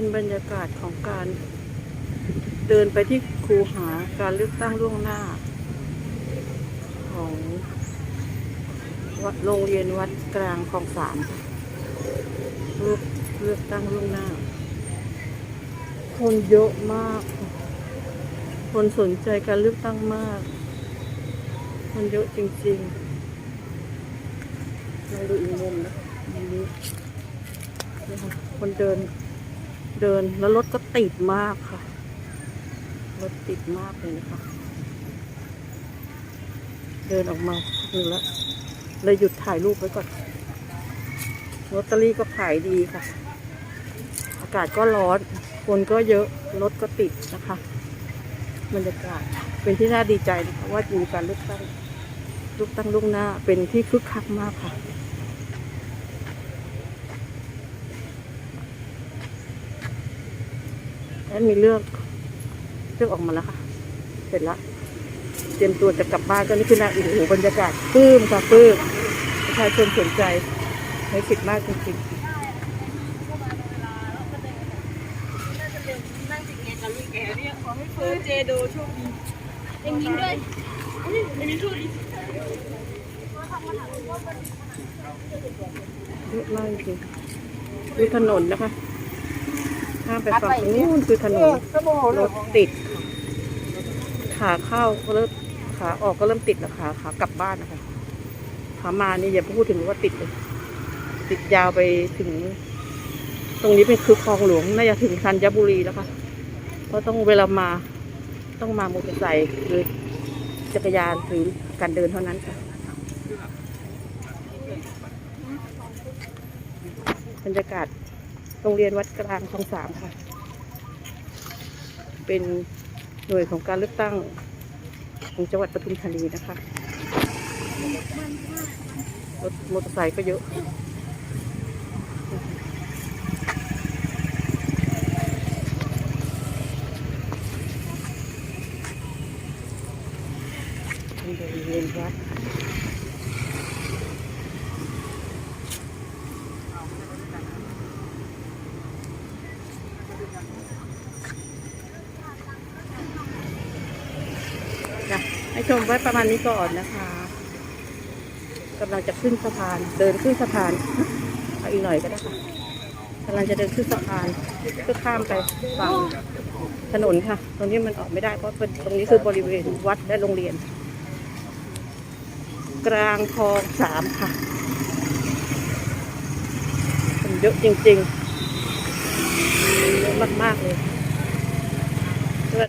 เป็นบรรยากาศของการ เดินไปที่คูหาการเลือกตั้งล่วงหน้า ของวัดโรงเรียนวัดกลางคลองสามเลือกเลือกตั้งล่วงหน้า คนเยอะมาก คนสนใจการเลือกตั้งมาก คนเยอะจริงๆลองดูอีกมุมนะมุมนี้นี่ค่ะคนเดิน เดินแล้วรถก็ติดมากค่ะ รถติดมากเลยนะคะ เดินออกมาหนึ่งแล้วเลยหยุดถ่ายรูปไว้ก่อนลอตเตอรี่ก็ขายดีค่ะ อากาศก็ร้อน คนก็เยอะ รถก็ติดนะคะบรรยากาศเป็นที่น่าดีใจนะคะว่ามีการเลือกตั้งลือกตั้งล่วงหน้าเป็นที่คึกคักมากค่ะ แล้วมีเลือกเลือกออกมาแล้วค่ะ เสร็จแล้วเตรียมตัวจะกลับบ้านก็นี่คือนะโอ้โหบรรยากาศปลื้มค่ะปลื้มประชาชนสนใจใช้สิทธิ์มากจริงคือเจโดโชคดีเอ็มยิ้มด้วยเอ็มยิ้มโชคดีๆเยอะมากจริงๆดูถนนนะคะ ข้ามไปฝั่งนู้นคือถนนรถติดค่ะขาเข้าก็เริ่มขาออกก็เริ่มติดแล้วขาขากลับบ้านนะคะขามานี่อย่าพูดถึงว่าติดเลย ติดยาวไปถึง ตรงนี้เป็นคือคลองหลวงน่าจะถึงธัญบุรีแล้วค่ะเพราะต้องเวลามาต้องมามอเตอร์ไซค์หรือจักรยานหรือการเดินเท่านั้นค่ะบรรยากาศโรงเรียนวัดกลางคลองสามค่ะ เป็นหน่วยของการเลือกตั้งของจังหวัดปทุมธานีนะคะ รถมอเตอร์ไซค์ก็เยอะเป็นบริเวณวัดนะ ให้ชมไว้ประมาณนี้ก่อนนะคะกำลังจะขึ้นสะพาน เดินขึ้นสะพานเอาอีกหน่อยก็ได้ค่ะกำลังจะเดินขึ้นสะพานเพื่อข้ามไปฝั่งถนนค่ะ ตรงนี้มันออกไม่ได้เพราะเป็นตรงนี้คือบริเวณวัดและโรงเรียน กลางคลองสามค่ะคนเยอะจริงๆเยอะมากๆเลย